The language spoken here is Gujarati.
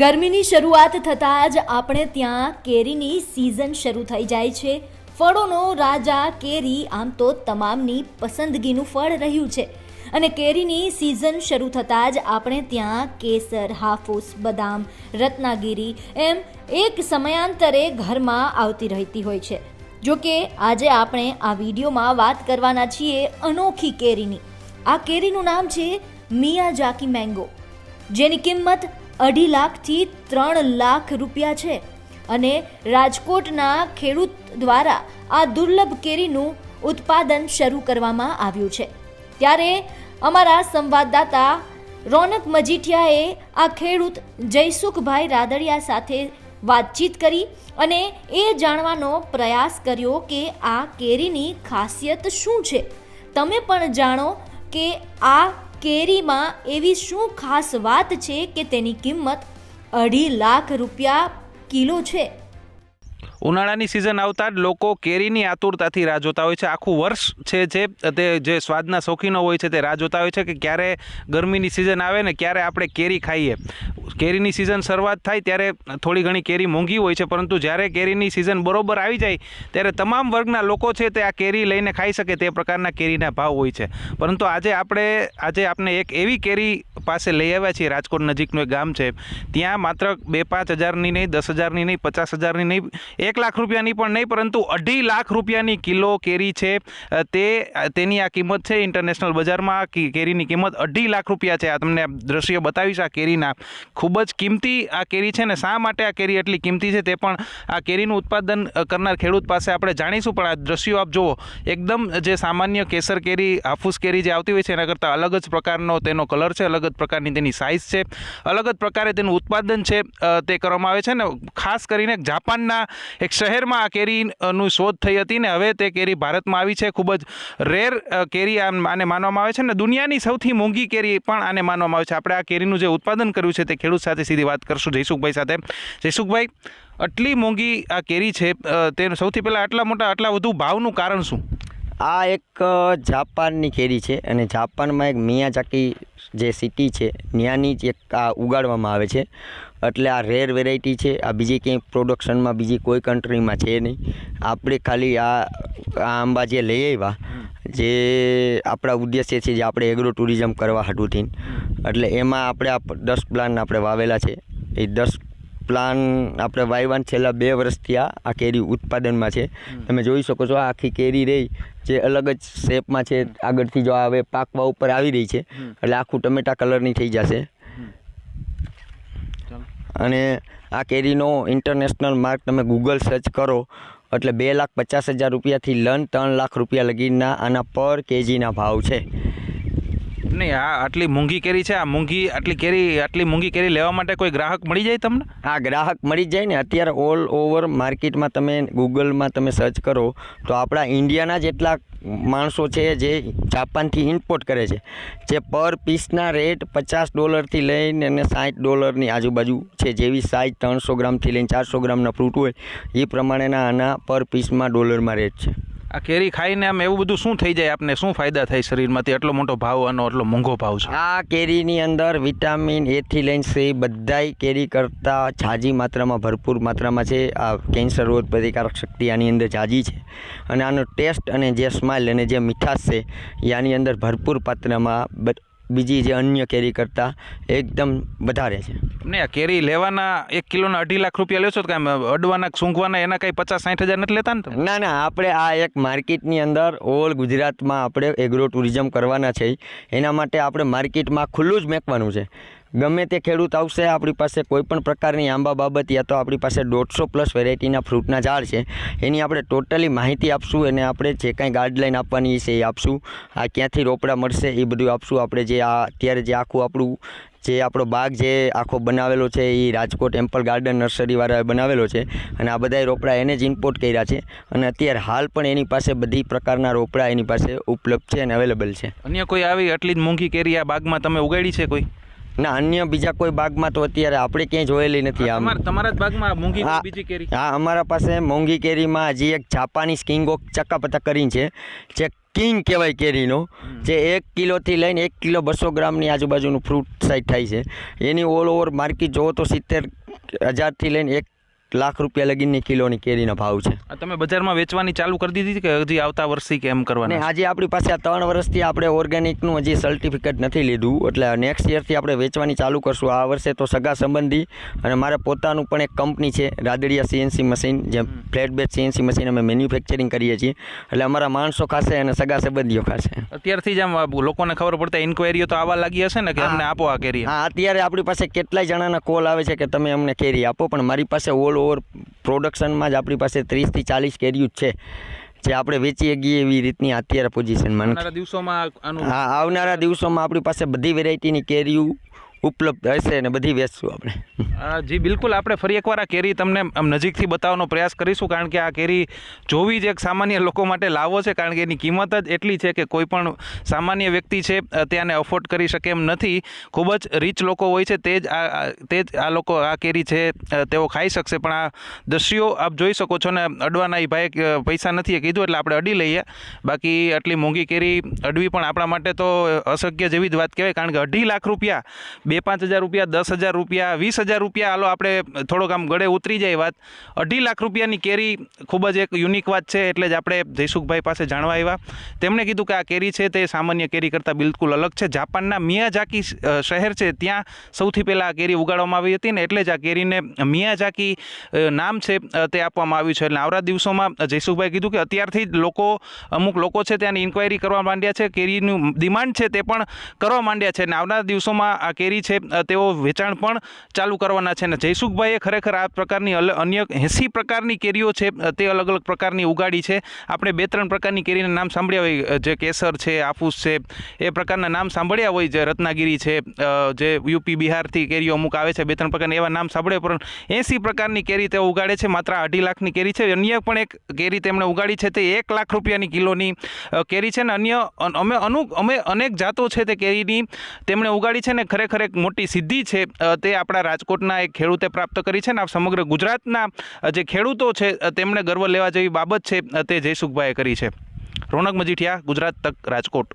ગરમીની શરૂઆત થતાં જ આપણે ત્યાં કેરીની સિઝન શરૂ થઈ જાય છે. ફળોનો રાજા કેરી આમ તો તમામની પસંદગીનું ફળ રહ્યું છે. અને કેરીની સિઝન શરૂ થતાં જ આપણે ત્યાં કેસર, હાફૂસ, બદામ, રત્નાગીરી એમ એક સમયાંતરે ઘરમાં આવતી રહેતી હોય છે. જો કે આજે આપણે આ વિડીયોમાં વાત કરવાના છીએ અનોખી કેરીની. આ કેરીનું નામ છે મિયાજાકી મેંગો. જેની કિંમત અઢી લાખથી ત્રણ લાખ રૂપિયા છે. અને રાજકોટના ખેડૂત દ્વારા આ દુર્લભ કેરીનું ઉત્પાદન શરૂ કરવામાં આવ્યું છે. ત્યારે અમારા સંવાદદાતા રોનક મજીઠિયાએ આ ખેડૂત જયસુખભાઈ રાદડિયા સાથે વાતચીત કરી અને એ જાણવાનો પ્રયાસ કર્યો કે આ કેરીની ખાસિયત શું છે. તમે પણ જાણો કે આ કેરીમાં એવી શું ખાસ વાત છે કે તેની કિંમત અઢી લાખ રૂપિયા કિલો છે? ઉનાળાની સિઝન આવતા જ લોકો કેરીની આતુરતાથી રાહ જોતા હોય છે. આખું વર્ષ છે જે, તે જે સ્વાદના શોખીનો હોય છે તે રાહ જોતા હોય છે કે ક્યારે ગરમીની સિઝન આવે ને ક્યારે આપણે કેરી ખાઈએ. કેરીની સિઝન શરૂઆત થાય ત્યારે થોડી ઘણી કેરી મોંઘી હોય છે, પરંતુ જ્યારે કેરીની સિઝન બરોબર આવી જાય ત્યારે તમામ વર્ગના લોકો છે તે આ કેરી લઈને ખાઈ શકે તે પ્રકારના કેરીના ભાવ હોય છે. પરંતુ આજે આપણે આજે આપણે એક એવી કેરી પાસે લઈ આવ્યા છીએ. રાજકોટ નજીકનું એક ગામ છે. ત્યાં માત્ર બે પાંચ હજારની નહીં, દસ હજારની નહીં, પચાસ હજારની નહીં, એક લાખ રૂપિયાની પણ નહીં, પરંતુ અઢી લાખ રૂપિયાની કિલો કેરી છે. તે તેની આ કિંમત છે ઇન્ટરનેશનલ બજારમાં. કેરીની કિંમત અઢી લાખ રૂપિયા છે. આ તમને દ્રશ્ય બતાવીશ. આ કેરીના ખૂબ જ કિંમતી આ કેરી છે ને શા માટે આ કેરી એટલી કિંમતી છે તે પણ આ કેરીનું ઉત્પાદન કરનાર ખેડૂત પાસે આપણે જાણીશું. પણ આ દ્રશ્યો આપ જુઓ, એકદમ જે સામાન્ય કેસર કેરી, હાફૂસ કેરી જે આવતી હોય છે, એના કરતાં અલગ જ પ્રકારનો તેનો કલર છે, અલગ જ પ્રકારની તેની સાઇઝ છે, અલગ જ પ્રકારે તેનું ઉત્પાદન છે તે કરવામાં આવે છે ને ખાસ કરીને જાપાનના એક શહેરમાં આ કેરીનું શોધ થઈ હતી ને હવે તે કેરી ભારતમાં આવી છે. ખૂબ જ રેર કેરી આને માનવામાં આવે છે ને દુનિયાની સૌથી મોંઘી કેરી પણ આને માનવામાં આવે છે. આપણે આ કેરીનું જે ઉત્પાદન કર્યું છે તે ખેડૂત સાથે સીધી વાત કરશું જયસુખભાઈ સાથે. જયસુખભાઈ, આટલી મોંઘી આ કેરી છે તેનું સૌથી પહેલાં આટલા મોટા, આટલા વધુ ભાવનું કારણ શું? આ એક જાપાનની કેરી છે અને જાપાનમાં એક મિયાજાકી જે સિટી છે, ત્યાંની જ એક આ ઉગાડવામાં આવે છે. એટલે આ રેર વેરાયટી છે, આ બીજી ક્યાંય પ્રોડક્શનમાં બીજી કોઈ કન્ટ્રીમાં છે નહીં. આપણે ખાલી આ આ આંબા જે લઈ આવ્યા, જે આપણા ઉદ્દેશ્ય છે જે આપણે એગ્રો ટુરિઝમ કરવા હાટુથી એટલે એમાં આપણે આ દસ પ્લાન આપણે વાવેલા છે. એ દસ પ્લાન આપણે વાયવાન છેલ્લા બે વર્ષથી આ આ કેરી ઉત્પાદનમાં છે. તમે જોઈ શકો છો આ આખી કેરી રહી જે અલગ જ શેપમાં છે આગળથી જો હવે પાકવા ઉપર આવી રહી છે એટલે આખું ટમેટા કલરની થઈ જશે. અને આ કેરીનો ઇન્ટરનેશનલ માર્ક તમે ગૂગલ સર્ચ કરો એટલે બે લાખ પચાસ હજાર રૂપિયાથી લન ત્રણ લાખ રૂપિયા લગીના આના પર કેજીના ભાવ છે. નહીં, આ આટલી મૂંગી કેરી છે, આ મૂંગી આટલી કેરી, આટલી મૂંગી કેરી લેવા માટે કોઈ ગ્રાહક મળી જાય તમને? આ ગ્રાહક મળી જાય ને, અત્યારે ઓલ ઓવર માર્કેટમાં તમે ગૂગલમાં તમે સર્ચ કરો, તો આપણા ઇન્ડિયાના જેટલા માણસો છે જે જાપાનથી ઇમ્પોર્ટ કરે છે, જે પર પીસના રેટ પચાસ ડોલરથી લઈને અને સાઠ ડોલરની આજુબાજુ છે, જેવી સાઇઝ ત્રણસો ગ્રામથી લઈને ચારસો ગ્રામના ફ્રૂટ હોય, એ પ્રમાણેના આના પર પીસમાં ડોલરમાં રેટ છે. આ કેરી ખાઈને આમ એવું બધું શું થઈ જાય? આપને શું ફાયદા થાય શરીરમાંથી? એટલો મોટો ભાવ આનો એટલો મોંઘો ભાવ છે. આ કેરીની અંદર વિટામિન એથી લઈને સી બધાય કેરી કરતાં ઝાઝી માત્રામાં, ભરપૂર માત્રામાં છે. આ કેન્સર રોગ પ્રતિકારક શક્તિ આની અંદર ઝાઝી છે. અને આનો ટેસ્ટ અને જે સ્માઇલ અને જે મીઠાશ છે એ અંદર ભરપૂર પાત્રમાં બીજી જે અન્ય કેરી કરતાં એકદમ વધારે છે. ને આ કેરી લેવાના એક કિલોના અઢી લાખ રૂપિયા લેશો તો કાંઈ અડવાના સૂંઘવાના એના કાંઈ પચાસ સાઠ હજાર નથી લેતા ને ના ના આપણે આ એક માર્કેટની અંદર ઓલ ગુજરાતમાં આપણે એગ્રો ટુરિઝમ કરવાના છે. એના માટે આપણે માર્કેટમાં ખુલ્લું જ મેકવાનું છે. ગમે તે ખેડૂત આવશે, આપણી પાસે કોઈ પણ પ્રકારની આંબા બાબત યા તો આપણી પાસે દોઢસો પ્લસ વેરાયટીના ફ્રૂટના ઝાડ છે. એની આપણે ટોટલી માહિતી આપશું અને આપણે જે કાંઈ ગાઈડલાઈન આપવાની છે એ આપશું. આ ક્યાંથી રોપડા મળશે એ બધું આપશું. આપણે જે આ અત્યારે જે આખું આપણું જે આપણો બાગ જે આખો બનાવેલો છે એ રાજકોટ એમ્પલ ગાર્ડન નર્સરીવાળાએ બનાવેલો છે અને આ બધાય રોપડા એને જ ઇમ્પોર્ટ કર્યા છે. અને અત્યારે હાલ પણ એની પાસે બધી પ્રકારના રોપડા એની પાસે ઉપલબ્ધ છે અને અવેલેબલ છે. અન્ય કોઈ આવી આટલી જ મોંઘી કેરી આ બાગમાં તમે ઉગાડી છે કોઈ? ના અન્ય બીજા કોઈ બાગમાં તો અત્યારે આપણે ક્યાંય જોયેલી નથી આમ. તમારા જ ભાગમાં મોંઘી હા. બીજી કેરી? હા અમારા પાસે મોંઘી કેરીમાં હજી એક જાપાનીઝ કિંગ ચક્કાપતા કરીને છે જે કિંગ કહેવાય કેરીનો જે એક કિલોથી લઈને એક કિલો બસો ગ્રામની આજુબાજુનું ફ્રૂટ સાઈઝ થાય છે. એની ઓલ ઓવર માર્કેટ જોવો તો સિત્તેર હજારથી લઈને એક લાખ રૂપિયા લગીની કિલોની કેરીના ભાવ છે. તમે બજારમાં વેચવાની ચાલુ કરી દીધી કે હજી આવતા વર્ષથી કે એમ અને આજે આપણી પાસે આ ત્રણ વર્ષથી આપણે ઓર્ગેનિકનું હજી સર્ટિફિકેટ નથી લીધું એટલે નેક્સ્ટ યરથી આપણે વેચવાની ચાલુ કરશું. આ વર્ષે તો સગા સંબંધી અને મારે પોતાનું પણ એક કંપની છે રાદડિયા સીએનસી મશીન જે ફ્લેટ બેચ સીએનસી મશીન અમે મેન્યુફેક્ચરિંગ કરીએ છીએ. એટલે અમારા માણસો ખાશે અને સગા સંબંધીઓ ખાશે. અત્યારથી જ આમ લોકોને ખબર પડતા ઇન્કવાયરીઓ તો આવવા લાગી હશે ને કે. અમને આપો આ કેરી હા અત્યારે આપણી પાસે કેટલાય જણાના કોલ આવે છે કે તમે અમને કેરી આપો પણ મારી પાસે ઓલ ઓવર પ્રોડક્શનમાં જ આપણી પાસે ત્રીસથી ચાલીસ કેરીઓ છે જે આપણે વેચી શકીએ એવી રીતની અત્યારે પોઝિશનમાં આવનારા દિવસોમાં હા આવનારા દિવસોમાં આપણી પાસે બધી વેરાયટીની કેરીઓ ઉપલબ્ધ હશે અને બધી વેચશું આપણે. જી, બિલકુલ. આપણે ફરી એકવાર આ કેરી તમને આમ નજીકથી બતાવવાનો પ્રયાસ કરીશું, કારણ કે આ કેરી જોવી જ એક સામાન્ય લોકો માટે લાવો છે, કારણ કે એની કિંમત જ એટલી છે કે કોઈ પણ સામાન્ય વ્યક્તિ છે ત્યાંને અફોર્ડ કરી શકે એમ નથી. ખૂબ જ રીચ લોકો હોય છે, તે જ આ તે જ આ લોકો આ કેરી છે તેઓ ખાઈ શકશે. પણ આ દ્રશ્યો આપ જોઈ શકો છો ને અડવાના એ ભાઈ પૈસા નથી કીધું, એટલે આપણે અડી લઈએ. બાકી આટલી મોંઘી કેરી અડવી પણ આપણા માટે તો અશક્ય જેવી જ વાત કહેવાય, કારણ કે અઢી લાખ રૂપિયા બે પાંચ હજાર રૂપિયા, દસ હજાર રૂપિયા, વીસ હજાર રૂપિયા, હાલો આપણે થોડોક આમ ગળે ઉતરી જાય વાત. અઢી લાખ રૂપિયાની કેરી ખૂબ જ એક યુનિક વાત છે, એટલે જ આપણે જયસુખભાઈ પાસે જાણવા આવ્યા. તેમણે કીધું કે આ કેરી છે તે સામાન્ય કેરી કરતાં બિલકુલ અલગ છે. જાપાનના મિયાઝાકી શહેર છે, ત્યાં સૌથી પહેલાં આ કેરી ઉગાડવામાં આવી હતી ને એટલે જ આ કેરીને મિયાઝાકી નામ છે તે આપવામાં આવ્યું છે. એટલે આવરા દિવસોમાં જયસુખભાઈ કીધું કે અત્યારથી જ લોકો, અમુક લોકો છે ત્યાંની ઇન્ક્વાયરી કરવા માંડ્યા છે. કેરીનું ડિમાન્ડ છે તે પણ કરવા માંડ્યા છે. અને આવનારા દિવસોમાં આ કેરી છે તેઓ વેચાણ પણ ચાલુ કરવાના છે. અને જયસુખભાઈએ ખરેખર આ પ્રકારની અન્ય એંસી પ્રકારની કેરીઓ છે તે અલગ અલગ પ્રકારની ઉગાડી છે. આપણે બે ત્રણ પ્રકારની કેરીના નામ સાંભળ્યા હોય જે કેસર છે, આફૂસ છે, એ પ્રકારના નામ સાંભળ્યા હોય જે રત્નાગીરી છે જે યુપી બિહારથી કેરીઓ અમુક આવે છે, બે ત્રણ પ્રકારની એવા નામ સાંભળ્યા પણ એંસી પ્રકારની કેરી તેઓ ઉગાડે છે, માત્ર અઢી લાખની કેરી છે. અન્ય પણ એક કેરી તેમણે ઉગાડી છે, તે એક લાખ રૂપિયાની કિલોની કેરી છે. ને અન્ય અમે અનુ, અમે અનેક જાતો છે તે કેરીની તેમણે ઉગાડી છે ને ખરેખર એક મોટી સિદ્ધિ છે તે આપણા રાજકોટના એક ખેડૂતે પ્રાપ્ત કરી છે ને આ સમગ્ર ગુજરાતના જે ખેડૂતો છે તેમણે ગર્વ લેવા જેવી બાબત છે તે જયસુખભાઈએ કરી છે. રોનક મજીઠિયા, ગુજરાત તક રાજકોટ.